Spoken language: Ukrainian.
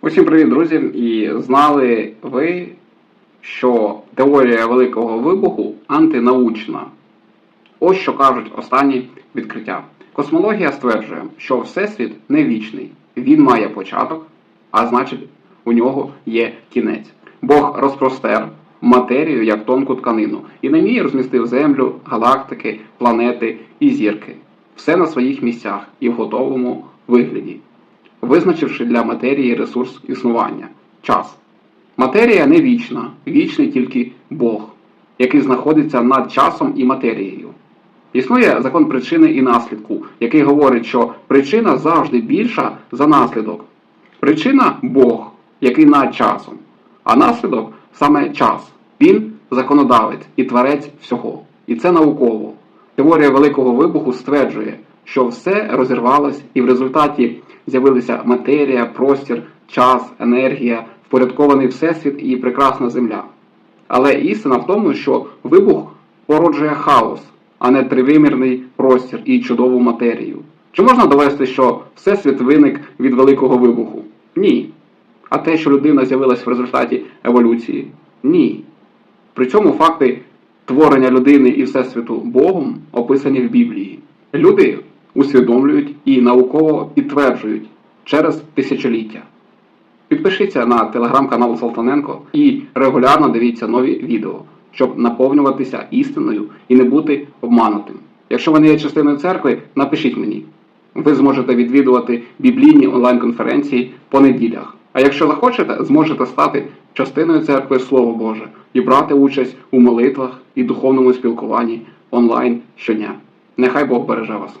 Усім привіт, друзі! І знали ви, що теорія Великого вибуху антинаучна. Ось що кажуть останні відкриття. Космологія стверджує, що Всесвіт не вічний, він має початок, а значить, у нього є кінець. Бог розпростер матерію як тонку тканину і на ній розмістив Землю, галактики, планети і зірки. Все на своїх місцях і в готовому вигляді визначивши для матерії ресурс існування час. Матерія не вічна, вічний тільки Бог, який знаходиться над часом і матерією. Існує закон причини і наслідку, який говорить, що причина завжди більша за наслідок. Причина Бог, який над часом, а наслідок саме час. Він законодавець і творець всього. І це науково. Теорія Великого вибуху стверджує, що все розірвалось і в результаті з'явилися матерія, простір, час, енергія, впорядкований всесвіт і прекрасна земля. Але істина в тому, що вибух породжує хаос, а не тривимірний простір і чудову матерію. Чи можна довести, що всесвіт виник від великого вибуху? Ні. А те, що людина з'явилась в результаті еволюції? Ні. При цьому факти творення людини і всесвіту Богом описані в Біблії. Люди усвідомлюють і науково підтверджують через тисячоліття. Підпишіться на телеграм-канал Салтаненко і регулярно дивіться нові відео, щоб наповнюватися істиною і не бути обманутим. Якщо ви не є частиною церкви, напишіть мені. Ви зможете відвідувати біблійні онлайн-конференції по неділях. А якщо захочете, зможете стати частиною церкви Слово Боже і брати участь у молитвах і духовному спілкуванні онлайн щодня. Нехай Бог береже вас.